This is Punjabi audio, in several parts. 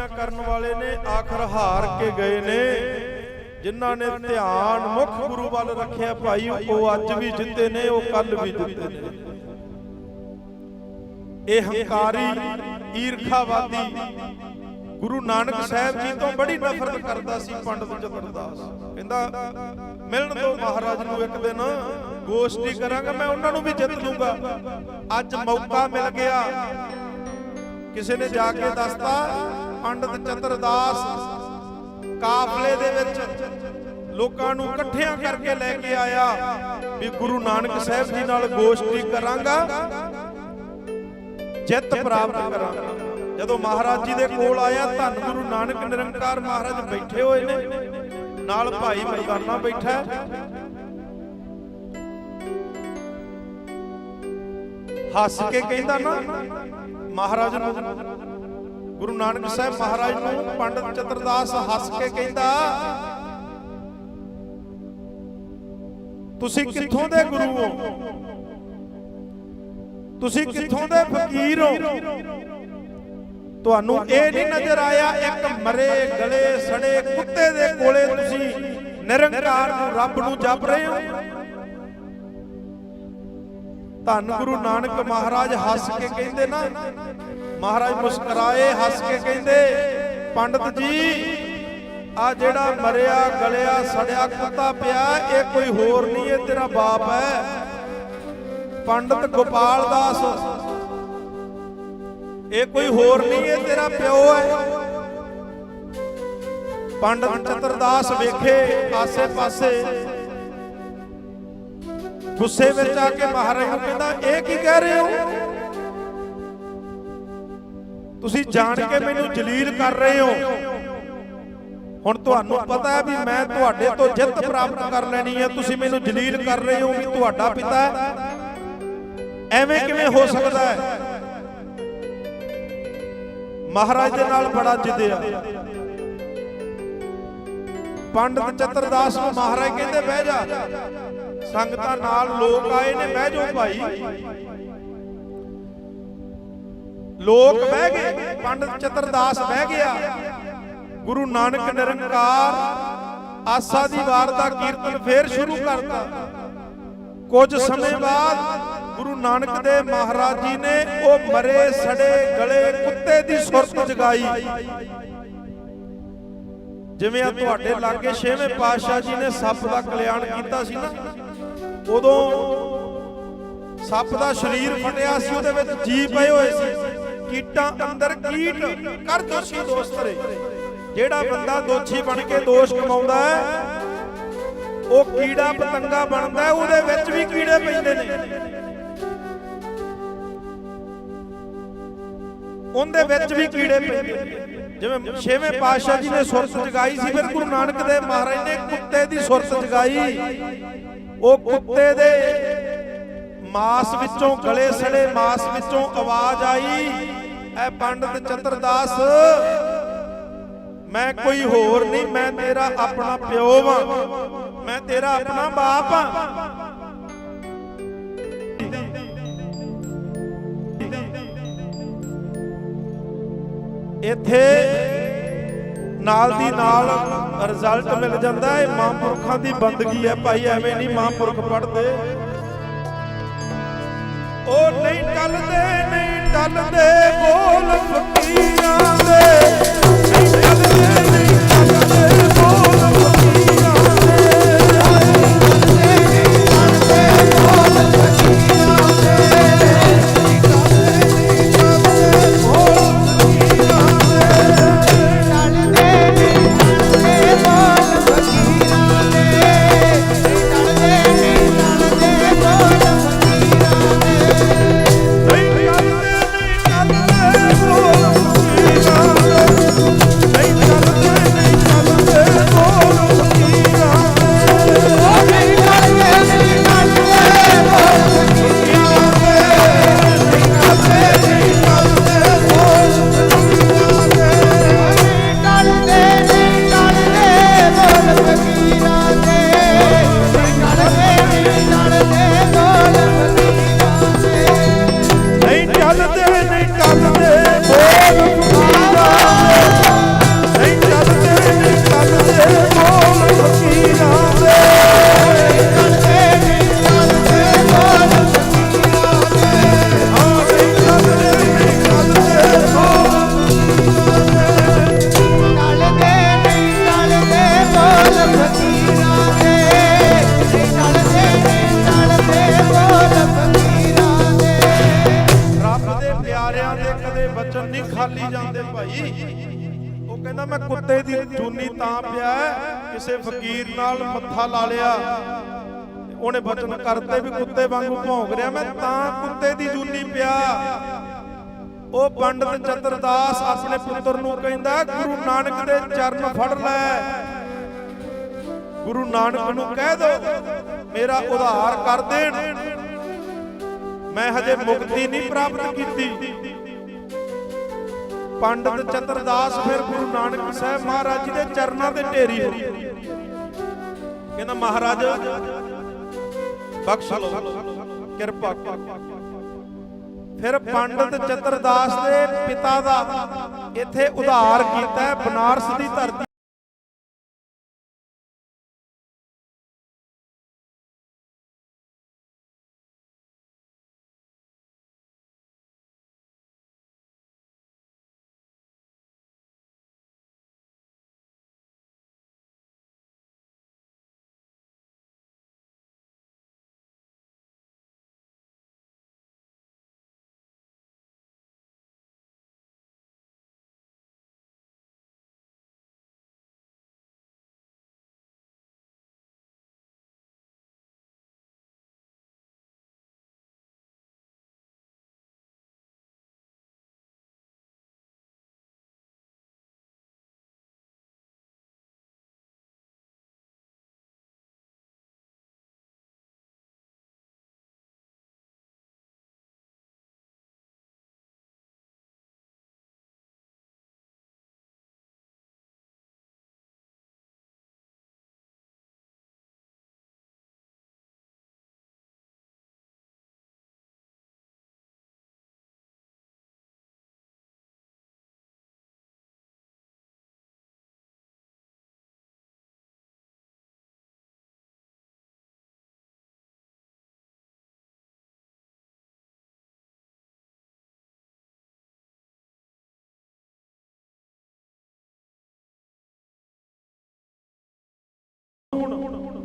ਮਹਾਰਾਜੀਆਂ ਕਰਨ ਵਾਲੇ ਨੇ, ਆਖਰ ਹਾਰ ਕੇ ਗਏ ਨੇ। ਜਿਨ੍ਹਾਂ ਨੇ ਧਿਆਨ ਮੁੱਖ ਗੁਰੂ ਵੱਲ ਰੱਖਿਆ, ਭਾਈ, ਉਹ ਅੱਜ ਵੀ ਜਿੱਤੇ ਨੇ, ਉਹ ਕੱਲ ਵੀ ਜਿੱਤੇ ਨੇ। ਇਹ ਹੰਕਾਰੀ, ਈਰਖਾਵਾਦੀ ਗੁਰੂ ਨਾਨਕ ਸਾਹਿਬ ਜੀ ਤੋਂ ਬੜੀ ਨਫ਼ਰਤ ਕਰਦਾ ਸੀ, ਪੰਡਤ ਚਤਰਦਾਸ ਕਹਿੰਦਾ, ਮਿਲਣ ਤੋਂ ਮਹਾਰਾਜ ਨੂੰ ਇੱਕ ਦਿਨ, ਗੋਸ਼ਟੀ ਕਰਾਂਗਾ, ਮੈਂ ਉਹਨਾਂ ਨੂੰ ਵੀ ਜਿੱਤ ਲੂੰਗਾ। ਅੱਜ ਮੌਕਾ ਮਿਲ ਗਿਆ। ਕਿਸੇ ਨੇ ਜਾ ਕੇ ਦੱਸਤਾ ਪੰਡਤ ਚਤਰਦਾਸ ਕਾਫਲੇ ਦੇ ਵਿੱਚ ਲੋਕਾਂ ਨੂੰ ਇਕੱਠਿਆਂ ਕਰਕੇ ਲੈ ਕੇ ਆਇਆ ਵੀ ਗੁਰੂ ਨਾਨਕ ਸਾਹਿਬ ਜੀ ਨਾਲ ਗੋਸ਼ਟੀ ਕਰਾਂਗਾ, ਜਿੱਤ ਪ੍ਰਾਪਤ ਕਰਾਂਗਾ। ਜਦੋਂ ਮਹਾਰਾਜ ਜੀ ਦੇ ਕੋਲ ਆਇਆ, ਧੰਨ ਗੁਰੂ ਨਾਨਕ ਨਿਰੰਕਾਰ ਮਹਾਰਾਜ ਬੈਠੇ ਹੋਏ ਨੇ, ਨਾਲ ਭਾਈ ਮਰਦਾਨਾ ਬੈਠਾ ਹੱਸ ਕੇ ਕਹਿੰਦਾ ਨਾ, ਮਹਾਰਾਜ ਨੂੰ ਗੁਰੂ ਨਾਨਕ ਸਾਹਿਬ ਮਹਾਰਾਜ ਨੂੰ ਪੰਡਤ ਚਤਰਦਾਸ ਹੱਸ ਕੇ ਕਹਿੰਦਾ, ਤੁਸੀਂ ਕਿੱਥੋਂ ਦੇ ਗੁਰੂ ਹੋ? ਤੁਸੀਂ ਕਿੱਥੋਂ ਦੇ ਫਕੀਰ ਹੋ? ਤੁਹਾਨੂੰ ਇਹ ਨਹੀਂ ਨਜ਼ਰ ਆਇਆ, ਇੱਕ ਮਰੇ ਗਲੇ ਸੜੇ ਕੁੱਤੇ ਦੇ ਕੋਲੇ ਤੁਸੀਂ ਨਿਰੰਕਾਰ ਨੂੰ ਰੱਬ ਨੂੰ ਜਪ ਰਹੇ ਹੋ? ਧੰਨ ਗੁਰੂ ਨਾਨਕ ਮਹਾਰਾਜ ਹੱਸ ਕੇ ਕਹਿੰਦੇ ਨਾ ਮਹਾਰਾਜ ਮੁਸਕਰਾਏ, ਹੱਸ ਕੇ ਕਹਿੰਦੇ, ਪੰਡਤ ਜੀ, ਆ ਜਿਹੜਾ ਮਰਿਆ, ਗਲਿਆ, ਸੜਿਆ, ਕੁੱਤਾ ਪਿਆ, ਇਹ ਕੋਈ ਹੋਰ ਨਹੀਂ, ਇਹ ਤੇਰਾ ਬਾਪ ਹੈ। ਪੰਡਤ ਗੋਪਾਲ ਦਾਸ, ਇਹ ਕੋਈ ਹੋਰ ਨਹੀਂ, ਇਹ ਤੇਰਾ ਪਿਓ ਹੈ। ਪੰਡਤ ਚਤਰਦਾਸ ਵੇਖੇ, ਆਸੇ-ਪਾਸੇ, ਗੁੱਸੇ ਵਿੱਚ ਆ ਕੇ ਮਹਾਰਾਜ ਨੂੰ ਕਹਿੰਦਾ, ਇਹ ਕੀ ਕਹਿ ਰਹੇ ਹੋ? ਤੁਸੀਂ ਜਾਣ ਕੇ ਮੈਨੂੰ ਜਲੀਲ ਕਰ ਰਹੇ ਹੋ। ਹੁਣ ਤੁਹਾਨੂੰ ਪਤਾ ਹੈ ਵੀ ਮੈਂ ਤੁਹਾਡੇ ਤੋਂ ਜਿੱਤ ਪ੍ਰਾਪਤ ਕਰ ਲੈਣੀ ਹੈ। ਤੁਸੀਂ ਮੈਨੂੰ ਜਲੀਲ ਕਰ ਰਹੇ ਹੋ ਵੀ ਤੁਹਾਡਾ ਪਿਤਾ ਐਵੇਂ ਕਿਵੇਂ ਹੋ ਸਕਦਾ ਹੈ? ਮਹਾਰਾਜ ਦੇ ਨਾਲ ਬੜਾ ਜਿੱਦਿਆ ਪੰਡਤ ਚਤਰਦਾਸ ਨੂੰ ਮਹਾਰਾਜ ਕਹਿੰਦੇ, ਬਹਿ ਜਾ। ਸੰਗਤਾਂ ਨਾਲ ਲੋਕ ਆਏ ਨੇ, ਬਹਿ ਜਾਓ ਭਾਈ। ਲੋਕ ਬਹਿ ਗਏ, ਪੰਡਤ ਚਤਰਦਾਸ ਬਹਿ ਗਿਆ। ਗੁਰੂ ਨਾਨਕ ਨਿਰੰਕਾਰ ਆਸਾ ਦੀ ਵਾਰ ਦਾ ਕੀਰਤਨ ਫੇਰ ਸ਼ੁਰੂ ਕਰਤਾ। ਕੁਝ ਸਮੇਂ ਬਾਅਦ ਗੁਰੂ ਨਾਨਕ ਦੇ ਮਹਾਰਾਜ ਜੀ ਨੇ ਉਹ ਮਰੇ, ਸੜੇ ਗਲੇ, ਕੁੱਤੇ ਦੀ ਸੁਰਤ ਜਗਾਈ। ਜਿਵੇਂ ਆ ਤੁਹਾਡੇ ਲਾਗੇ ਛੇਵੇਂ ਪਾਤਸ਼ਾਹ ਜੀ ਨੇ ਸੱਪ ਦਾ ਕਲਿਆਣ ਕੀਤਾ ਸੀ ਨਾ, ਉਦੋਂ ਸੱਪ ਦਾ ਸਰੀਰ ਫਟਿਆ ਸੀ, ਉਹਦੇ ਵਿੱਚ ਜੀ ਪਏ ਹੋਏ ਸੀ। ਕੀਟਾਂ ਅੰਦਰ ਕੀਟ, ਕਰ ਦੋਸ਼ੀ ਦੋਸਤਰੇ ਜਿਹੜਾ ਬੰਦਾ ਦੋਸ਼ੀ ਬਣ ਕੇ ਦੋਸ਼ ਕਮਾਉਂਦਾ ਹੈ, ਉਹ ਕੀੜਾ ਪਤੰਗਾ ਬਣਦਾ ਉਹਦੇ ਵਿੱਚ ਵੀ ਕੀੜੇ ਪੈਂਦੇ ਨੇ। ਉਹਦੇ ਵਿੱਚ ਵੀ ਕੀੜੇ ਪੈਂਦੇ ਜਿਵੇਂ ਛੇਵੇਂ ਪਾਤਸ਼ਾਹ ਜੀ ਨੇ ਸੁਰਤ ਜਗਾਈ ਸੀ, ਫਿਰ ਗੁਰੂ ਨਾਨਕ ਦੇਵ ਮਹਾਰਾਜ ਨੇ ਕੁੱਤੇ ਦੀ ਸੁਰਤ ਜਗਾਈ। ਉਹ ਕੁੱਤੇ ਦੇ ਮਾਸ ਵਿੱਚੋਂ ਗਲੇ ਸੜੇ, ਮਾਸ ਵਿੱਚੋਂ ਆਵਾਜ਼ ਆਈ। ਐ ਪੰਡਤ ਚਤਰਦਾਸ ਮੈਂ ਕੋਈ ਹੋਰ ਨਹੀਂ, ਮੈਂ ਤੇਰਾ ਆਪਣਾ ਪਿਓ ਵਾਂ। ਮੈਂ ਤੇਰਾ ਆਪਣਾ ਬਾਪ ਆ। ਇੱਥੇ ਨਾਲ ਦੀ ਨਾਲ ਰਿਜ਼ਲਟ ਮਿਲ ਜਾਂਦਾ ਹੈ ਮਹਾਂਪੁਰਖਾਂ ਦੀ ਬੰਦਗੀ ਹੈ ਭਾਈ, ਐਵੇਂ ਨਹੀਂ ਮਹਾਂਪੁਰਖ ਪੜਦੇ ਉਹ ਨਹੀਂ ਟਲਦੇ ਨਹੀਂ ਟਲਦੇ ਬੋਲ ਫਕੀਰਾਂ ਦੇ। ਨਹੀਂ ਟਲਦੇ ਨਹੀਂ ਟਲਦੇ। ਖਾਲੀ ਜਾਂਦੇ ਭਾਈ। ਉਹ ਕਹਿੰਦਾ, ਮੈਂ ਕੁੱਤੇ ਦੀ ਜੂਨੀ ਤਾਂ ਪਿਆ ਕਿਸੇ ਫਕੀਰ ਨਾਲ ਮੱਥਾ ਲਾ ਲਿਆ। ਉਹਨੇ ਬਚਨ ਕਰਤੇ ਵੀ ਕੁੱਤੇ ਵਾਂਗੂ ਭੌਂਕ ਰਿਹਾ, ਮੈਂ ਤਾਂ ਕੁੱਤੇ ਦੀ ਜੂਨੀ ਪਿਆ। ਉਹ ਪੰਡਤ ਚਤਰਦਾਸ ਆਪਣੇ ਪੁੱਤਰ ਨੂੰ ਕਹਿੰਦਾ, ਗੁਰੂ ਨਾਨਕ ਦੇ ਚਰਨ ਫੜ ਲੈ। ਗੁਰੂ ਨਾਨਕ ਨੂੰ ਕਹਿ ਦੋ, ਮੇਰਾ ਉਧਾਰ ਕਰ ਦੇਣ। ਮੈਂ ਹਜੇ ਮੁਕਤੀ ਨਹੀਂ ਪ੍ਰਾਪਤ ਕੀਤੀ। ਪੰਡਤ ਚਤਰਦਾਸ ਫਿਰ ਗੁਰੂ ਨਾਨਕ ਸਾਹਿਬ ਮਹਾਰਾਜ ਜੀ ਦੇ ਚਰਨਾਂ ਤੇ ਢੇਰੀ ਹੋ ਕਹਿੰਦਾ, ਮਹਾਰਾਜ, ਬਖਸ਼ ਲਓ, ਕਿਰਪਾ ਕਰੋ। ਫਿਰ ਪੰਡਤ ਚਤਰਦਾਸ ਦੇ ਪਿਤਾ ਦਾ ਇੱਥੇ ਉਧਾਰ ਕੀਤਾ ਹੈ, ਬਨਾਰਸ ਦੀ ਧਰਤੀ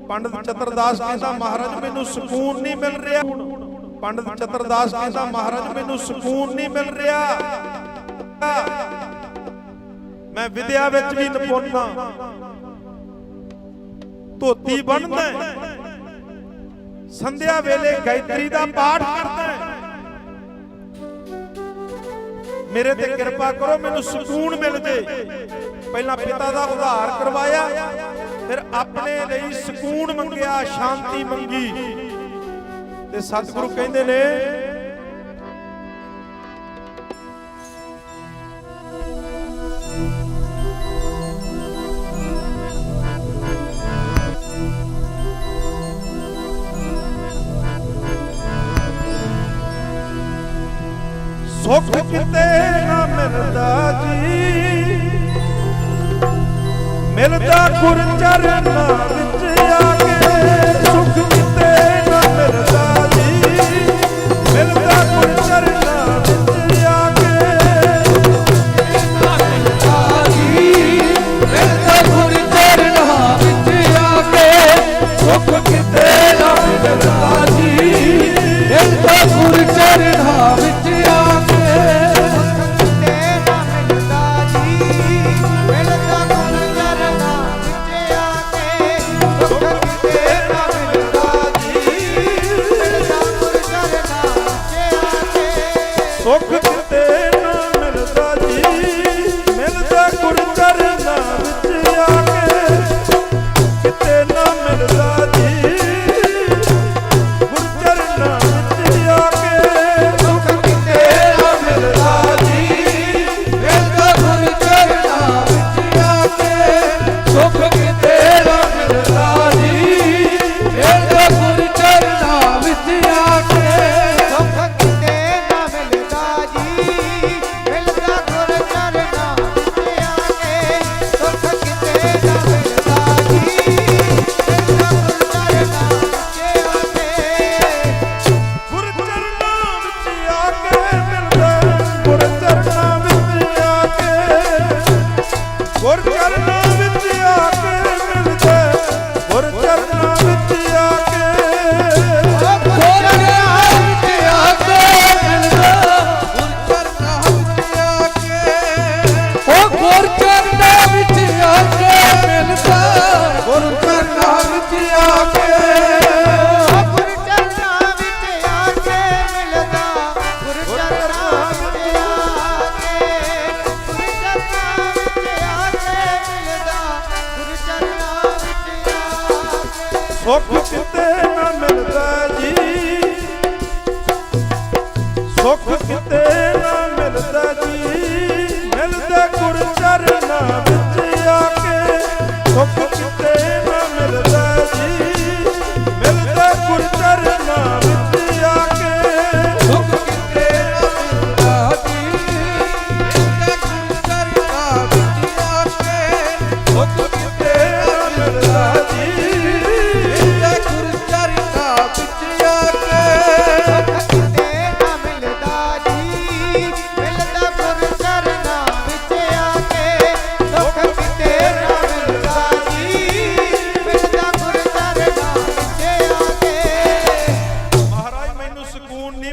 ਪੰਡਤ ਚਤਰਦਾਸ ਕਹਿੰਦਾ, ਮਹਾਰਾਜ, ਮੈਨੂੰ ਸਕੂਨ ਨਹੀਂ ਮਿਲ ਰਿਹਾ। ਪੰਡਤ ਚਤਰਦਾਸ ਕਹਿੰਦਾ, ਮਹਾਰਾਜ, ਮੈਨੂੰ ਸਕੂਨ ਨਹੀਂ ਮਿਲ ਰਿਹਾ। ਮੈਂ ਵਿਦਿਆ ਵਿੱਚ ਵੀ ਨਿਪੁੰਨ ਧੋਤੀ ਬੰਨਦਾ ਸੰਧਿਆ ਵੇਲੇ ਗਾਇਤਰੀ ਦਾ ਪਾਠ ਕਰਦਾ ਮੇਰੇ ਤੇ ਕਿਰਪਾ ਕਰੋ, ਮੈਨੂੰ ਸਕੂਨ ਮਿਲ ਜੇ। ਪਹਿਲਾਂ ਪਿਤਾ ਦਾ ਉਧਾਰ ਕਰਵਾਇਆ। ਫਿਰ ਆਪਣੇ ਲਈ ਸਕੂਨ ਮੰਗਿਆ ਸ਼ਾਂਤੀ ਮੰਗੀ। ਤੇ ਸਤਿਗੁਰੂ ਕਹਿੰਦੇ ਨੇ ਮਿਲਦਾ ਗੁਰ ਚਰਨਾਂ ਕਿਤੇ ਨਾ ਮਿਲਦਾ ਜੀ। ਸੁੱਖ ਕਿਤੇ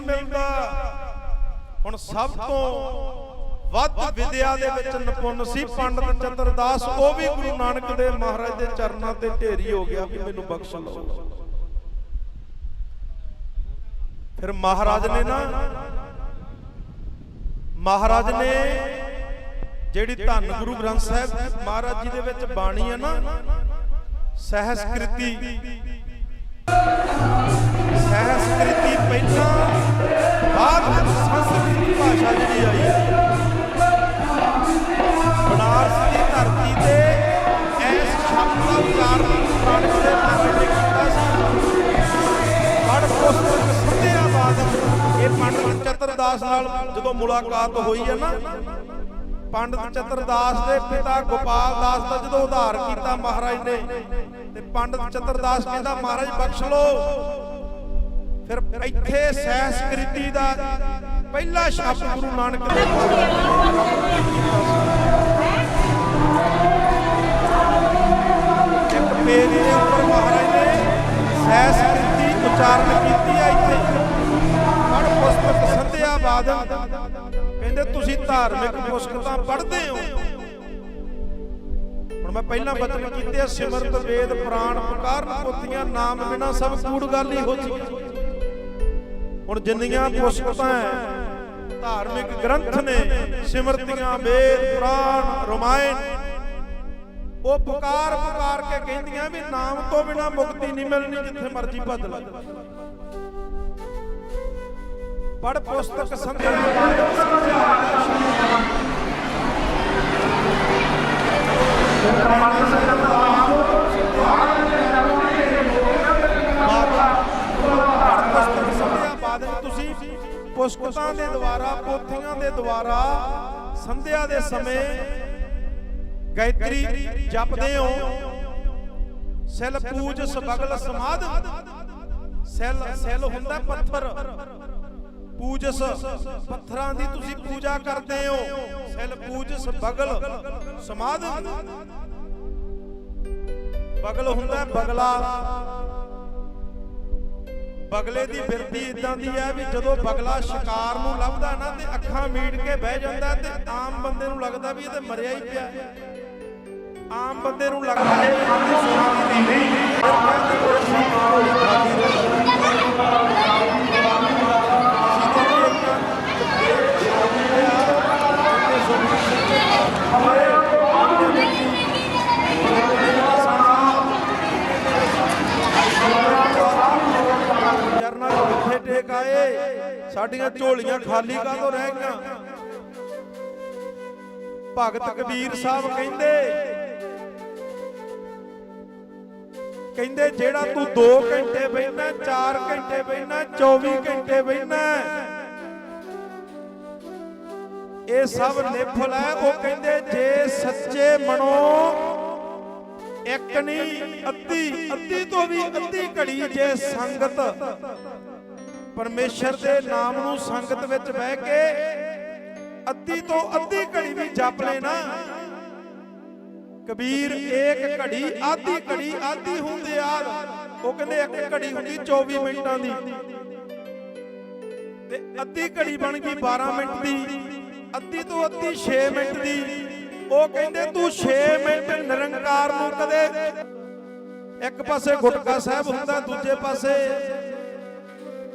ਮਿਲਦਾ। ਹੁਣ ਸਭ ਤੋਂ ਵੱਧ ਵਿਦਿਆ ਦੇ ਵਿੱਚ ਨਿਪੁੰਨ ਸੀ ਪੰਡਤ ਚਤਰਦਾਸ ਉਹ ਵੀ ਗੁਰੂ ਨਾਨਕ ਦੇ ਮਹਾਰਾਜ ਦੇ ਚਰਨਾਂ ਤੇ ਢੇਰੀ ਹੋ ਗਿਆ ਵੀ ਮੈਨੂੰ ਬਖਸ਼ ਲਓ। ਫਿਰ ਮਹਾਰਾਜ ਨੇ ਨਾ, ਮਹਾਰਾਜ ਨੇ ਜਿਹੜੀ ਧੰਨ ਗੁਰੂ ਗ੍ਰੰਥ ਸਾਹਿਬ ਮਹਾਰਾਜ ਜੀ ਦੇ ਵਿੱਚ ਬਾਣੀ ਹੈ ਨਾ, ਸਹਿਸਕ੍ਰਿਤੀ। ਸੰਸਕ੍ਰਿਤੀ ਪਹਿਲਾਂ ਬਾਅਦ ਵਿੱਚ ਸੰਸਕ੍ਰਿਤ ਭਾਸ਼ਾ ਜਿਹੜੀ ਆਈ ਹੈ ਬਨਾਰਸ ਦੀ ਧਰਤੀ ਤੇ ਇਸ ਸ਼ਬਦ ਦਾ ਉਚਾਰਨ ਨਾਨਕ ਦੇ ਮਹਾਰਾਜ ਨੇ ਕੀਤਾ ਸੀ ਪੜ ਪੁਸਤਕ ਸੰਧਿਆ ਬਾਦ ਇਹ ਪੰਡਤ ਚਤਰਦਾਸ ਨਾਲ ਜਦੋਂ ਮੁਲਾਕਾਤ ਹੋਈ ਹੈ ਨਾ, ਪੰਡਤ ਚਤਰਦਾਸ ਦੇ ਪਿਤਾ ਗੋਪਾਲ ਦਾਸ ਦਾ ਜਦੋਂ ਉਧਾਰ ਕੀਤਾ ਮਹਾਰਾਜ ਨੇ, ਤੇ ਪੰਡਤ ਚਤਰਦਾਸ ਕਹਿੰਦਾ, ਮਹਾਰਾਜ ਬਖਸ਼ ਲਓ। ਫਿਰ ਇੱਥੇ ਸਹਿਸਕ੍ਰਿਤੀ ਦਾ ਪਹਿਲਾ ਸ਼ਬਦ ਗੁਰੂ ਨਾਨਕ ਦੇਵ ਇੱਕ ਪੇਜ ਦੇ ਉੱਪਰ ਮਹਾਰਾਜ ਨੇ ਸਹਿਸਕ੍ਰਿਤੀ ਉਚਾਰਨ ਕੀਤੀ ਹੈ ਇੱਥੇ। ਪੜ ਪੁਸਤਕ ਸੰਧਿਆ ਬਾਦਮ ਕਹਿੰਦੇ ਤੁਸੀਂ ਧਾਰਮਿਕ ਪੁਸਤਕਾਂ ਪੜ੍ਹਦੇ ਹੋ। ਹੁਣ ਮੈਂ ਪਹਿਲਾਂ ਬਚਨ ਕੀਤੇ ਸਿਮਰਤ, ਵੇਦ, ਪੁਰਾਣ ਪੁਕਾਰਨ ਪੋਥੀਆਂ, ਨਾਮ ਬਿਨਾ ਸਭ ਕੂੜ ਗੱਲ ਹੀ ਹੋ ਜੀ ਹੁਣ ਜਿੰਨੀਆਂ ਪੁਸਤਕਾਂ ਹੈ ਧਾਰਮਿਕ ਗ੍ਰੰਥ ਨੇ ਸਿਮਰਤੀਆਂ ਵੇਦ ਪੁਰਾਣ ਰਮਾਇਣ ਉਹ ਪੁਕਾਰ ਪੁਕਾਰ ਕੇ ਕਹਿੰਦੀਆਂ ਵੀ ਨਾਮ ਤੋਂ ਬਿਨਾ ਮੁਕਤੀ ਨਹੀਂ ਮਿਲਣੀ ਜਿੱਥੇ ਮਰਜ਼ੀ ਭੱਜ ਲੈ ਪੜ ਪੁਸਤਕ ਸੰਧਿਆ ਪੁਸਤਕ ਸੰਧਿਆ ਬਾਅਦ ਵਿੱਚ ਤੁਸੀਂ? ਪੁਸਤਕਾਂ ਦੇ ਦੁਆਰਾ, ਪੋਥੀਆਂ ਦੇ ਦੁਆਰਾ, ਸੰਧਿਆ ਦੇ ਸਮੇਂ ਗਾਇਤਰੀ ਜਪਦੇ ਹੋ। ਸੈਲ ਪੂਜ ਸਬਗਲ ਸਮਾਧ। ਸੈਲ ਸੈਲ ਹੁੰਦਾ ਪੱਥਰ। ਪੂਜਸ ਪੱਥਰਾਂ ਦੀ ਤੁਸੀਂ ਪੂਜਾ ਕਰਦੇ ਹੋ। ਸੈਲ ਪੂਜਸ ਬਗਲ ਸਮਾਧ। ਬਗਲ ਹੁੰਦਾ ਬਗਲਾ। ਬਗਲੇ ਦੀ ਬਿਰਤੀ ਇਦਾਂ ਦੀ ਹੈ ਵੀ ਜਦੋਂ ਬਗਲਾ ਸ਼ਿਕਾਰ ਨੂੰ ਲੱਭਦਾ ਨਾ ਤੇ ਅੱਖਾਂ ਮੀਟ ਕੇ ਬਹਿ ਜਾਂਦਾ ਤੇ ਆਮ ਬੰਦੇ ਨੂੰ ਲੱਗਦਾ ਵੀ ਇਹ ਤੇ ਮਰਿਆ ਹੀ ਪਿਆ। ਆਮ ਬੰਦੇ ਨੂੰ ਲੱਗਦਾ ਹੈ ਵੀ ਇਹਦੀ ਸੁਣਦੀ ਨਹੀਂ। ਫਿਰ ਕਹਿੰਦੇ ਮੇਰੇ ਸ਼ਬਦ ਕੋਈ ਖਾਦੀ ਰਹੀ ਚਰਨਾਂ 'ਚ ਮੱਥੇ ਟੇਕ ਸਾਡੀਆਂ ਝੋਲੀਆਂ ਖਾਲੀ ਕਾਹਤੋਂ ਰਹਿ ਗਈਆਂ? ਭਗਤ ਕਬੀਰ ਸਾਹਿਬ ਕਹਿੰਦੇ ਕਹਿੰਦੇ, ਜਿਹੜਾ ਤੂੰ 2 ਘੰਟੇ ਬੈਠਣਾ 4 ਘੰਟੇ ਬੈਠਣਾ 24 ਘੰਟੇ ਬੈਠਣਾ ਇਹ ਸਭ ਨਿਫਲ ਹੈ। ਉਹ ਕਹਿੰਦੇ, ਜੇ ਸੱਚੇ ਮਨੋ ਇੱਕ ਨਹੀਂ, ਅੱਧੀ ਅੱਧੀ ਤੋਂ ਵੀ ਅੱਧੀ ਘੜੀ ਜੇ ਸੰਗਤ ਪਰਮੇਸ਼ਰ ਦੇ ਨਾਮ ਨੂੰ ਸੰਗਤ ਵਿੱਚ ਬਹਿ ਕੇ ਅੱਧੀ ਤੋਂ ਅੱਧੀ ਘੜੀ ਵੀ ਜਪ ਲੈਣਾ। ਕਬੀਰ, ਇੱਕ ਘੜੀ, ਆਧੀ ਘੜੀ, ਆਧੀ ਹੁੰਦੇ ਯਾਰ ਉਹ ਕਹਿੰਦੇ ਇੱਕ ਘੜੀ ਹੁੰਦੀ 24 ਮਿੰਟਾਂ ਦੀ। ਤੇ ਅੱਧੀ ਘੜੀ ਬਣ ਗਈ 12 ਮਿੰਟ ਦੀ। ਅੱਧੀ ਤੋਂ ਅੱਧੀ 6 ਮਿੰਟ ਦੀ। ਉਹ ਕਹਿੰਦੇ ਤੂੰ 6 ਮਿੰਟ ਨਿਰੰਕਾਰ ਨੂੰ ਕਦੇ ਇੱਕ ਪਾਸੇ ਗੁਟਕਾ ਸਾਹਿਬ ਹੁੰਦਾ, ਦੂਜੇ ਪਾਸੇ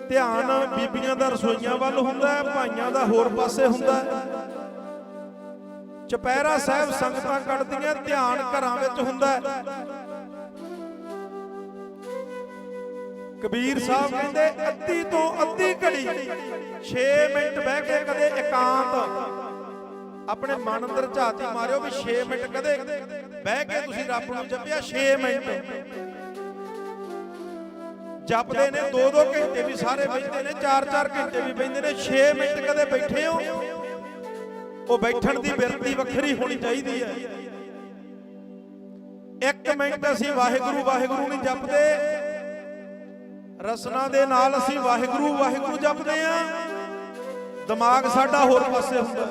ਧਿਆਨ ਬੀਬੀਆਂ ਦਾ ਰਸੋਈਆਂ ਵੱਲ ਹੁੰਦਾ ਹੈ, ਭਾਈਆਂ ਦਾ ਹੋਰ ਪਾਸੇ ਹੁੰਦਾ ਹੈ। ਚਪੈਰਾ ਸਾਹਿਬ ਸੰਗਤਾਂ ਕੱਢਦੀਆਂ, ਧਿਆਨ ਘਰਾਂ ਵਿੱਚ ਹੁੰਦਾ ਹੈ। ਕਬੀਰ ਸਾਹਿਬ ਕਹਿੰਦੇ, ਅੱਧੀ ਤੋਂ ਅੱਧੀ ਘੜੀ 6 ਮਿੰਟ ਬਹਿ ਕੇ ਕਦੇ ਇਕਾਂਤ। ਆਪਣੇ ਮਨ ਅੰਦਰ ਝਾਤੀ ਮਾਰਿਓ ਵੀ 6 ਮਿੰਟ ਕਦੇ ਬਹਿ ਕੇ ਤੁਸੀਂ ਰੱਬ ਨੂੰ ਜਪਿਆ 6 ਮਿੰਟ। ਜਪਦੇ ਨੇ 2-2 ਘੰਟੇ ਵੀ ਸਾਰੇ ਬੈਠਦੇ ਨੇ 4-4 ਘੰਟੇ ਵੀ ਬੈਠਦੇ ਨੇ 6 ਮਿੰਟ ਕਦੇ ਬੈਠੇ ਹੋ। ਉਹ ਬੈਠਣ ਦੀ ਬਿਰਤੀ ਵੱਖਰੀ ਹੋਣੀ ਚਾਹੀਦੀ ਹੈ। ਇੱਕ ਮਿੰਟ ਅਸੀਂ ਵਾਹਿਗੁਰੂ ਵਾਹਿਗੁਰੂ ਨਹੀਂ ਜਪਦੇ। ਰਸਨਾ ਦੇ ਨਾਲ ਅਸੀਂ ਵਾਹਿਗੁਰੂ ਵਾਹਿਗੁਰੂ ਜਪਦੇ ਆ ਦਿਮਾਗ ਸਾਡਾ ਹੋਰ ਪਾਸੇ ਹੁੰਦਾ।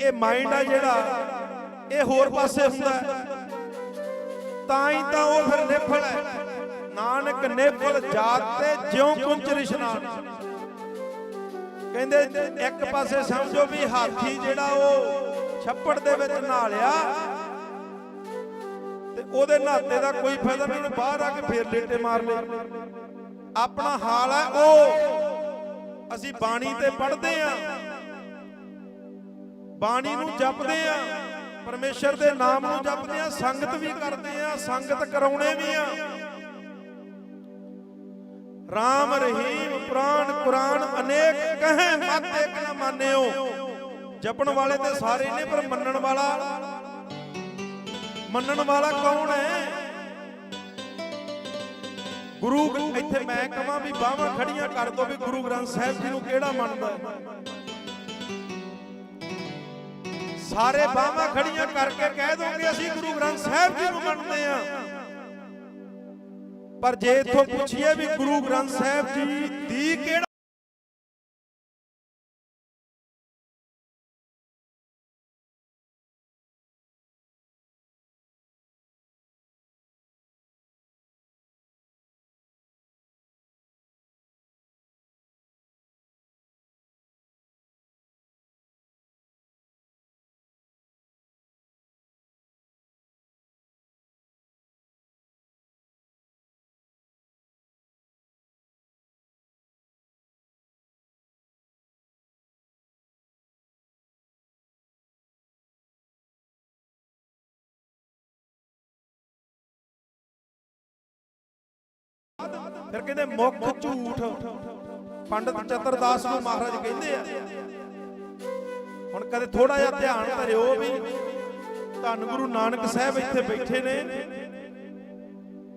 ਇਹ ਮਾਈਂਡ ਆ ਜਿਹੜਾ, ਇਹ ਹੋਰ ਪਾਸੇ ਹੁੰਦਾ। ਤਾਂ ਹੀ ਤਾਂ ਉਹ ਫਿਰ ਨਿਫਲ ਹੈ। ਨਾਨਕ ਨਿਫਲ ਜਾਤ ਤੇ ਜਿਉ ਕੁੰਚ ਰਿਸ਼ਨਾਨ ਕਹਿੰਦੇ ਇੱਕ ਪਾਸੇ ਸਮਝੋ ਵੀ ਹਾਥੀ ਜਿਹੜਾ ਉਹ ਛੱਪੜ ਦੇ ਵਿੱਚ ਨਹਾ ਲਿਆ ਤੇ ਉਹਦੇ ਨਹਾਤੇ ਦਾ ਕੋਈ ਫਾਇਦਾ ਨਹੀਂ, ਉਹਨੇ ਬਾਹਰ ਆ ਕੇ ਫੇਰ ਲੇਟੇ ਮਾਰ ਲਏ। ਆਪਣਾ ਹਾਲ ਹੈ ਉਹ। ਅਸੀਂ ਬਾਣੀ ਤੇ ਪੜ੍ਹਦੇ ਆ ਬਾਣੀ ਨੂੰ ਜਪਦੇ ਆ ਪਰਮੇਸ਼ਰ ਦੇ ਨਾਮ ਨੂੰ ਜਪਦੇ ਆ ਸੰਗਤ ਵੀ ਕਰਦੇ ਆ ਸੰਗਤ ਕਰਾਉਣੇ ਵੀ ਆ ਰਾਮ ਰਹੀਮ ਪੁਰਾਣ ਕੁਰਾਨ ਅਨੇਕ ਕਹੇ ਮਤ ਇੱਕ ਨਾ ਮਾਨਿਓ। ਜਪਣ ਵਾਲੇ ਤੇ ਸਾਰੇ ਨੇ ਪਰ ਮੰਨਣ ਵਾਲਾ। ਮੰਨਣ ਵਾਲਾ ਕੌਣ ਹੈ? ਗੁਰੂ ਇੱਥੇ ਮੈਂ ਕਹਾਂ ਵੀ ਬਾਹਾਂ ਖੜੀਆਂ ਕਰ ਦੋ ਵੀ ਗੁਰੂ ਗ੍ਰੰਥ ਸਾਹਿਬ ਜੀ ਨੂੰ ਕਿਹੜਾ ਮੰਨਦਾ? ਸਾਰੇ ਬਾਹਾਂ ਖੜੀਆਂ ਕਰਕੇ ਕਹਿ ਦੋਗੇ ਅਸੀਂ ਗੁਰੂ ਗ੍ਰੰਥ ਸਾਹਿਬ ਜੀ ਨੂੰ ਮੰਨਦੇ ਆ ਪਰ ਜੇ ਇਥੋਂ ਪੁੱਛੀਏ ਵੀ ਗੁਰੂ ਗ੍ਰੰਥ ਸਾਹਿਬ ਜੀ ਦੀ ਕਿਹੜਾ ਫਿਰ ਕਹਿੰਦੇ ਮੁੱਖ ਝੂਠ ਪੰਡਤ ਚਤਰਦਾਸ ਨੂੰ ਮਹਾਰਾਜ ਕਹਿੰਦੇ ਆ। ਹੁਣ ਕਦੇ ਥੋੜਾ ਜਿਹਾ ਧਿਆਨ ਧਰਿਓ ਵੀ ਧੰਨ ਗੁਰੂ ਨਾਨਕ ਸਾਹਿਬ ਇੱਥੇ ਬੈਠੇ ਨੇ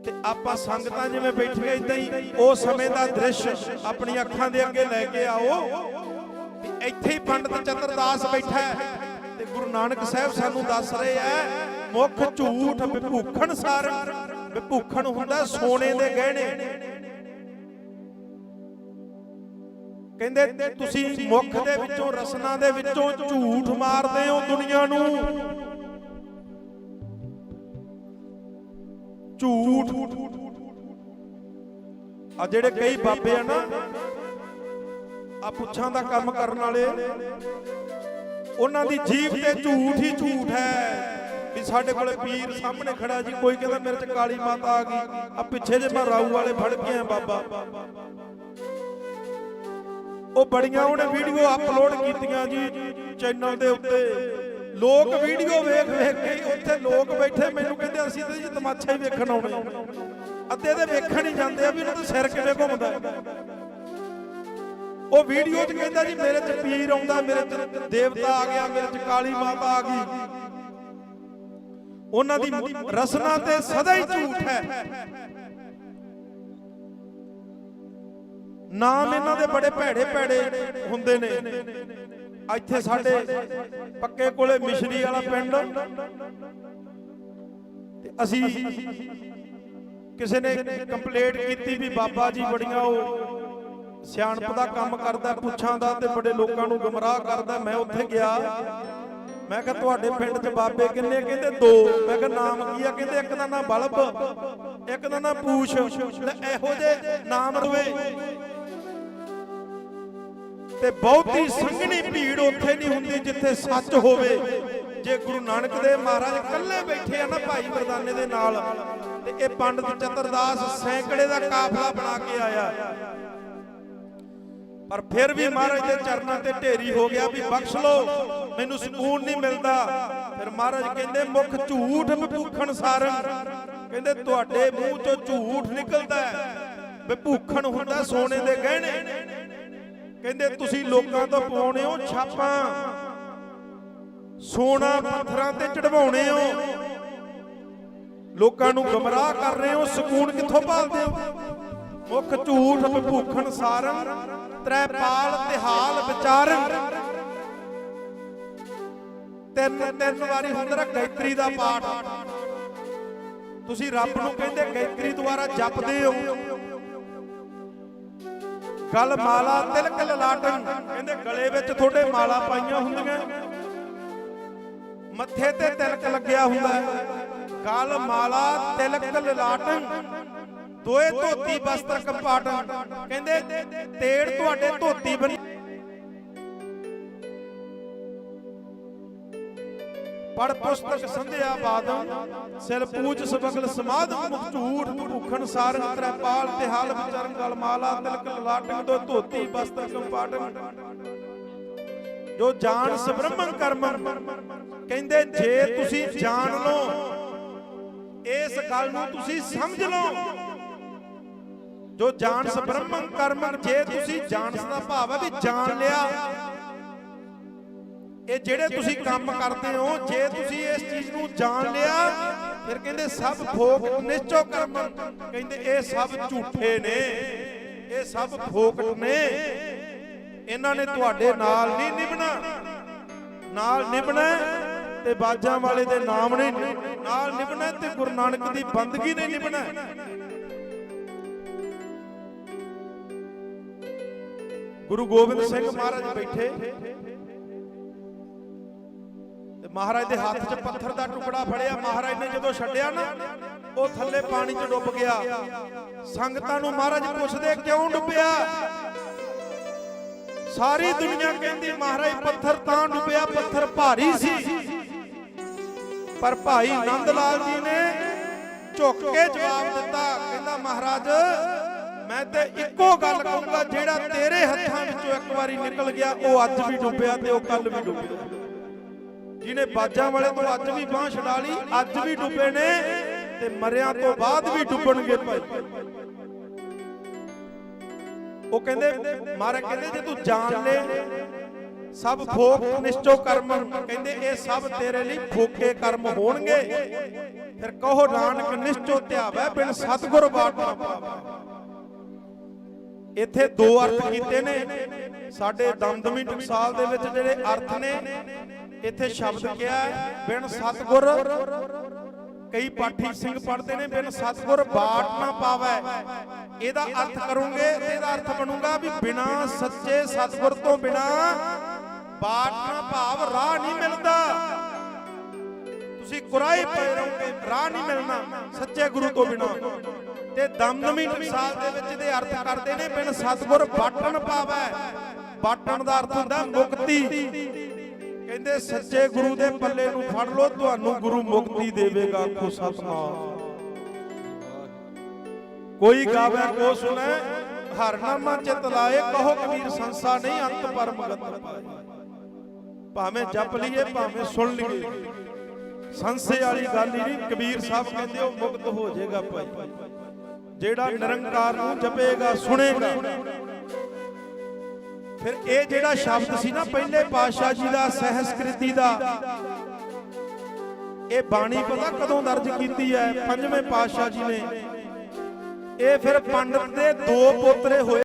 ਤੇ ਆਪਾਂ ਸੰਗਤਾਂ ਜਿਵੇਂ ਬੈਠੀਆਂ ਇਦਾਂ ਹੀ, ਉਹ ਸਮੇਂ ਦਾ ਦ੍ਰਿਸ਼ ਆਪਣੀ ਅੱਖਾਂ ਦੇ ਅੱਗੇ ਲੈ ਕੇ ਆਓ। ਵੀ ਇੱਥੇ ਹੀ ਪੰਡਤ ਚਤਰਦਾਸ ਬੈਠਾ ਤੇ ਗੁਰੂ ਨਾਨਕ ਸਾਹਿਬ ਸਾਨੂੰ ਦੱਸ ਰਹੇ ਆ, ਮੁੱਖ ਝੂਠ ਵਿਭੂਖਣ ਸਾਰਨ ਵਿਭੂਖਣ ਹੁੰਦਾ ਸੋਨੇ ਦੇ ਗਹਿਣੇ। ਕਹਿੰਦੇ, ਤੁਸੀਂ ਮੁੱਖ ਦੇ ਵਿੱਚੋਂ, ਰਸਨਾ ਦੇ ਵਿੱਚੋਂ ਝੂਠ ਮਾਰਦੇ ਹੋ ਦੁਨੀਆ ਨੂੰ। ਝੂਠ। ਆ ਜਿਹੜੇ ਕਈ ਬਾਬੇ ਆ ਨਾ, ਆ ਪੁੱਛਾਂ ਦਾ ਕੰਮ ਕਰਨ ਵਾਲੇ, ਉਹਨਾਂ ਦੀ ਜੀਭ ਤੇ ਝੂਠ ਹੀ ਝੂਠ ਹੈ। ਵੀ ਸਾਡੇ ਕੋਲੇ ਪੀਰ ਸਾਹਮਣੇ ਖੜਾ ਜੀ, ਕੋਈ ਕਹਿੰਦਾ ਮੇਰੇ ਚ ਕਾਲੀ ਮਾਤਾ ਆ ਗਈ। ਆ ਪਿੱਛੇ ਜੇ ਮੈਂ ਰਾਊ ਵਾਲੇ ਫੜ ਕੇ ਆ ਬਾਬਾ। ਉਹ ਬੜੀਆਂ ਉਹਨੇ ਵੀਡੀਓ ਅਪਲੋਡ ਕੀਤੀਆਂ ਜੀ ਚੈਨਲ ਦੇ ਉੱਤੇ। ਲੋਕ ਵੀਡੀਓ ਵੇਖ ਵੇਖ ਕੇ ਉੱਥੇ ਲੋਕ ਬੈਠੇ, ਮੈਨੂੰ ਕਹਿੰਦੇ ਅਸੀਂ ਤਾਂ ਜੀ ਤਮਾਸ਼ਾ ਹੀ ਵੇਖਣ ਆਉਣੇ ਅੱਧੇ ਦੇ ਵੇਖਣ ਹੀ ਜਾਂਦੇ ਆ ਵੀ ਉਹਨਾਂ ਦਾ ਸਿਰ ਕਿਵੇਂ ਘੁੰਮਦਾ ਉਹ ਵੀਡੀਓ 'ਚ ਕਹਿੰਦਾ ਜੀ, ਮੇਰੇ 'ਚ ਪੀਰ ਆਉਂਦਾ, ਮੇਰੇ 'ਚ ਦੇਵਤਾ ਆ ਗਿਆ, ਮੇਰੇ 'ਚ ਕਾਲੀ ਮਾਤਾ ਆ ਗਈ। ਉਹਨਾਂ ਦੀ ਰਸਨਾ ਤੇ ਸਦਾ ਹੀ ਝੂਠ ਹੈ। ਨਾਮ ਇਹਨਾਂ ਦੇ ਬੜੇ ਭੈੜੇ ਭੈੜੇ ਹੁੰਦੇ ਨੇ। ਇੱਥੇ ਸਾਡੇ ਪੱਕੇ ਕੋਲੇ ਮਿਸ਼ਰੀ ਵਾਲਾ ਪਿੰਡ। ਤੇ ਅਸੀਂ ਕਿਸੇ ਨੇ ਕੰਪਲੇਂਟ ਕੀਤੀ ਵੀ ਬਾਬਾ ਜੀ ਬੜੀਆਂ ਉਹ ਸਿਆਣਪ ਦਾ ਕੰਮ ਕਰਦਾ ਪੁੱਛਾਂ ਦਾ ਤੇ ਬੜੇ ਲੋਕਾਂ ਨੂੰ ਗਮਰਾਹ ਕਰਦਾ ਮੈਂ ਉੱਥੇ ਗਿਆ। ਮੈਂ ਕਿਹਾ ਤੁਹਾਡੇ ਪਿੰਡ 'ਚ ਬਾਬੇ ਕਿੰਨੇ ਕਹਿੰਦੇ ਦੋ। ਮੈਂ ਕਿਹਾ ਨਾਮ ਕੀ ਆ? ਕਹਿੰਦੇ ਇੱਕ ਦਾ ਨਾਮ ਬਲਬ, ਇੱਕ ਦਾ ਨਾਮ ਪੂਛ। ਲੈ ਇਹੋ ਜੇ ਨਾਮ ਰਵੇ। ਤੇ ਬਹੁਤੀ ਸੰਘਣੀ ਭੀੜ ਉੱਥੇ ਨਹੀਂ ਹੁੰਦੀ ਜਿੱਥੇ ਸੱਚ ਹੋਵੇ। ਜੇ ਗੁਰੂ ਨਾਨਕ ਦੇਵ ਮਹਾਰਾਜ ਇਕੱਲੇ ਬੈਠੇ ਆ ਨਾ ਭਾਈ ਮਰਦਾਨੇ ਦੇ ਨਾਲ, ਤੇ ਇਹ ਪੰਡਤ ਚਤਰਦਾਸ ਸੈਂਕੜੇ ਦਾ ਕਾਫਲਾ ਬਣਾ ਕੇ ਆਇਆ। ਪਰ ਫਿਰ ਵੀ ਮਹਾਰਾਜ ਦੇ ਚਰਨਾਂ ਤੇ ਢੇਰੀ ਹੋ ਗਿਆ ਵੀ ਬਖਸ਼ ਲੋ ਮੈਨੂੰ ਸਕੂਨ ਨਹੀਂ ਮਿਲਦਾ। ਫਿਰ ਮਹਾਰਾਜ ਕਹਿੰਦੇ, ਮੁਖ ਝੂਠ ਵਿਭੂਖਣ ਸਾਰਨ। ਕਹਿੰਦੇ, ਤੁਹਾਡੇ ਮੂੰਹ ਚੋਂ ਝੂਠ ਨਿਕਲਦਾ ਹੈ। ਵਿਭੂਖਣ ਹੁੰਦਾ ਸੋਨੇ ਦੇ ਗਹਿਣੇ। ਕਹਿੰਦੇ, ਤੁਸੀਂ ਲੋਕਾਂ ਤੋਂ ਪਾਉਣੇ ਹੋ ਛਾਪਾਂ। ਸੋਨਾ ਪੱਥਰਾਂ ਤੇ ਚੜਵਾਉਣੇ ਹੋ। ਲੋਕਾਂ ਨੂੰ ਗਮਰਾਹ ਕਰ ਰਹੇ ਹੋ। ਸਕੂਨ ਕਿੱਥੋਂ ਭਾਲਦੇ ਹੋ? ਮੁੱਖ ਝੂਠ ਵਿਭੂਖਣ ਸਾਰਨ ਤ੍ਰੈਪਾਲ ਤਿਹਾਲ ਵਿਚਾਰਨ ਤਿੰਨ ਤਿੰਨ ਵਾਰੀ ਹੁੰਦਾ ਗਾਇਤਰੀ ਦਾ ਪਾਠ। ਤੁਸੀਂ ਰੱਬ ਨੂੰ ਕਹਿੰਦੇ ਗਾਇਤਰੀ ਦੁਆਰਾ ਜਪਦੇ ਹੋ। ਗਲ ਮਾਲਾ ਤਿਲਕ ਲਲਾਟਨ ਕਹਿੰਦੇ ਗਲੇ ਵਿੱਚ ਤੁਹਾਡੇ ਮਾਲਾ ਪਾਈਆਂ ਹੁੰਦੀਆਂ। ਮੱਥੇ ਤੇ ਤਿਲਕ ਲੱਗਿਆ ਹੁੰਦਾ। ਹੈ। ਗਲ ਮਾਲਾ ਤਿਲਕ ਲਲਾਟਨ ਦੋਏ ਧੋਤੀ ਬਸਤਰ ਕੰਪਾਟਨ ਕਹਿੰਦੇ, ਤੇੜ ਤੁਹਾਡੇ ਧੋਤੀ ਬਣੀ। ਪੜ ਪੁਸਤਕ ਸੰਧਿਆ ਬਾਦਮ, ਸਿਰ ਪੂਜ ਸਬਗਲ ਸਮਾਧਮ ਮੁਖ ਝੂਠ ਭੁਖਣ ਸਾਰੰਗ ਤ੍ਰੈਪਾਲ ਤੇ ਹਾਲ ਵਿਚਰਨ ਗਲ ਮਾਲਾ ਤਿਲਕ ਲਲਾਟਨ ਦੋ ਧੋਤੀ ਬਸਤਰ ਕੰਪਾਟਨ ਜੋ ਜਾਣ ਸਬ੍ਰਹਮੰ ਕਰਮੰ, ਕਹਿੰਦੇ, ਜੇ ਤੁਸੀਂ ਜਾਣ ਲਓ, ਇਸ ਗੱਲ ਨੂੰ ਤੁਸੀਂ ਸਮਝ ਲਓ। ਜੋ ਜਾਣ ਸਬ੍ਰਹਮੰ ਕਰਮੰ ਜੇ ਤੁਸੀਂ ਜਾਣਸ ਦਾ ਭਾਵ ਹੈ ਵੀ ਜਾਣ ਲਿਆ। ਇਹ ਜਿਹੜੇ ਤੁਸੀਂ ਕੰਮ ਕਰਦੇ ਹੋ ਜੇ ਤੁਸੀਂ ਇਸ ਚੀਜ਼ ਨੂੰ ਜਾਣ ਲਿਆ ਫਿਰ ਕਹਿੰਦੇ ਸਭ ਫੋਕ ਨਿਸ਼ਚੋ ਕਰਮ। ਕਹਿੰਦੇ ਇਹ ਸਭ ਝੂਠੇ ਨੇ। ਇਹ ਸਭ ਫੋਕਟ ਨੇ। ਇਹਨਾਂ ਨੇ ਤੁਹਾਡੇ ਨਾਲ ਨਹੀਂ ਨਿਭਣਾ। ਨਾਲ ਨਿਭਣਾ ਤੇ ਬਾਜਾਂ ਵਾਲੇ ਦੇ ਨਾਮ ਨਹੀਂ ਨਾਲ ਨਿਭਣਾ ਤੇ ਗੁਰੂ ਨਾਨਕ ਦੀ ਬੰਦਗੀ ਨਹੀਂ ਨਿਭਣਾ ਗੁਰੂ ਗੋਬਿੰਦ ਸਿੰਘ ਮਹਾਰਾਜ ਬੈਠੇ। ਤੇ ਮਹਾਰਾਜ ਦੇ ਹੱਥ 'ਚ ਪੱਥਰ ਦਾ ਟੁਕੜਾ ਫੜਿਆ। ਮਹਾਰਾਜ ਨੇ ਜਦੋਂ ਛੱਡਿਆ ਨਾ, ਉਹ ਥੱਲੇ ਪਾਣੀ 'ਚ ਡੁੱਬ ਗਿਆ। ਸੰਗਤਾਂ ਨੂੰ ਮਹਾਰਾਜ ਪੁੱਛਦੇ, ਕਿਉਂ ਡੁੱਬਿਆ? ਸਾਰੀ ਦੁਨੀਆ ਕਹਿੰਦੀ, ਮਹਾਰਾਜ, ਪੱਥਰ ਤਾਂ ਡੁੱਬਿਆ, ਪੱਥਰ ਭਾਰੀ ਸੀ। ਪਰ ਭਾਈ ਨੰਦ ਲਾਲ ਜੀ ਨੇ ਝੁੱਕ ਕੇ ਜਵਾਬ ਦਿੱਤਾ। ਕਹਿੰਦਾ, ਮਹਾਰਾਜ ਮੈਂ ਤੇ ਇੱਕੋ ਗੱਲ ਕਹੂੰਗਾ, ਜਿਹੜਾ ਤੇਰੇ ਹੱਥਾਂ ਵਿੱਚੋਂ ਇੱਕ ਵਾਰੀ ਨਿਕਲ ਗਿਆ, ਉਹ ਅੱਜ ਵੀ ਡੁੱਬਿਆ ਤੇ ਉਹ ਕੱਲ ਵੀ ਡੁੱਬਿਆ। ਜਿਹਨੇ ਬਾਜਾਂ ਵਾਲੇ ਤੋਂ ਅੱਜ ਵੀ ਬਾਹ ਛਡਾ ਲਈ, ਅੱਜ ਵੀ ਡੁੱਬੇ ਨੇ ਤੇ ਮਰਿਆਂ ਤੋਂ ਬਾਅਦ ਵੀ ਡੁੱਬਣਗੇ ਭਾਈ। ਉਹ ਕਹਿੰਦੇ, ਮਹਾਰਾਜ ਕਹਿੰਦੇ, ਜੇ ਤੂੰ ਜਾਣ ਲੈ, ਸਭ ਫੋਕ ਨਿਸ਼ਚੋ ਕਰਮ। ਕਹਿੰਦੇ, ਇਹ ਸਭ ਤੇਰੇ ਲਈ ਫੋਕੇ ਕਰਮ ਹੋਣਗੇ। ਫਿਰ ਕਹੋ, ਨਾਨਕ ਨਿਸ਼ਚੋ ਧਿਆਵੈ ਬਿਨ ਸਤਗੁਰ ਬਾਟ ਪਾਵੈ ਇੱਥੇ ਦੋ ਅਰਥ ਕੀਤੇ ਨੇ। ਸਾਡੇ ਦਮਦਮੀ ਟਕਸਾਲ ਦੇ ਵਿੱਚ ਜਿਹੜੇ ਅਰਥ ਨੇ, ਇੱਥੇ ਸ਼ਬਦ ਕਿਹਾ ਬਿਨ ਸਤਗੁਰ ਕਈ ਪਾਠੀ ਸਿੰਘ ਪੜ੍ਹਦੇ ਨੇ, ਬਿਨ ਸਤਗੁਰ ਬਾਟ ਨਾ ਪਾਵੈ। ਇਹਦਾ ਅਰਥ ਕਰੋਗੇ ਤੇ ਇਹਦਾ ਅਰਥ ਬਣੂਗਾ ਵੀ ਬਿਨਾ ਸੱਚੇ ਸਤਗੁਰ ਤੋਂ ਬਿਨਾ ਬਾਟ ਨਾ ਭਾਵ ਰਾਹ ਨਹੀਂ ਮਿਲਦਾ। ਤੁਸੀਂ ਕੁਰਾਏ ਪਏ ਰਹੋਗੇ, ਰਾਹ ਨਹੀਂ ਮਿਲਣਾ, ਸੱਚੇ ਗੁਰੂ ਤੋਂ ਬਿਨਾ। ਤੇ ਦਮਦਮੀ ਟਕਸਾਲ ਦੇ ਵਿੱਚ ਇਹਦੇ ਅਰਥ ਕਰਦੇ ਨੇ, ਬਿਨ ਸਤਗੁਰ ਬਾਟਣ ਪਾਵੈ। ਬਾਟਣ ਦਾ ਅਰਥ ਹੁੰਦਾ ਮੁਕਤੀ। ਕਹਿੰਦੇ ਸੱਚੇ ਗੁਰੂ ਦੇ ਪੱਲੇ ਨੂੰ ਫੜ ਲਓ, ਤੁਹਾਨੂੰ ਗੁਰੂ ਮੁਕਤੀ ਦੇਵੇਗਾ ਆਖੋ ਸਤਨਾਮ। ਕੋਈ ਗਾਵੇ, ਕੋ ਸੁਣੈ, ਹਰ ਨਾਮਾ ਚਿਤ ਲਾਏ, ਕਹੋ ਕਬੀਰ ਸੰਸਾ ਨਹੀਂ, ਅੰਤ ਪਰਮ ਗਤ ਪਾਏ। ਭਾਵੇਂ ਜਪ ਲਈਏ, ਭਾਵੇਂ ਸੁਣ ਲਈਏ। ਸੰਸੇ ਵਾਲੀ ਗੱਲ ਹੀ ਨਹੀਂ, ਕਬੀਰ ਸਾਹਿਬ ਕਹਿੰਦੇ ਉਹ ਮੁਕਤ ਹੋ ਜਾਏਗਾ ਭਾਈ। ਜਿਹੜਾ ਨਿਰੰਕਾਰ ਨੂੰ ਜਪੇਗਾ, ਸੁਣੇਗਾ। ਫਿਰ ਇਹ ਜਿਹੜਾ ਸ਼ਬਦ ਸੀ ਨਾ ਪਹਿਲੇ ਪਾਤਸ਼ਾਹ ਜੀ ਦਾ, ਸਹਿਸਕ੍ਰਿਤੀ ਦਾ, ਇਹ ਬਾਣੀ ਪਤਾ ਕਦੋਂ ਦਰਜ ਕੀਤੀ ਹੈ? ਪੰਜਵੇਂ ਪਾਤਸ਼ਾਹ ਜੀ ਨੇ। ਇਹ ਫਿਰ ਪੰਡਤ ਦੇ ਦੋ ਪੋਤਰੇ ਹੋਏ।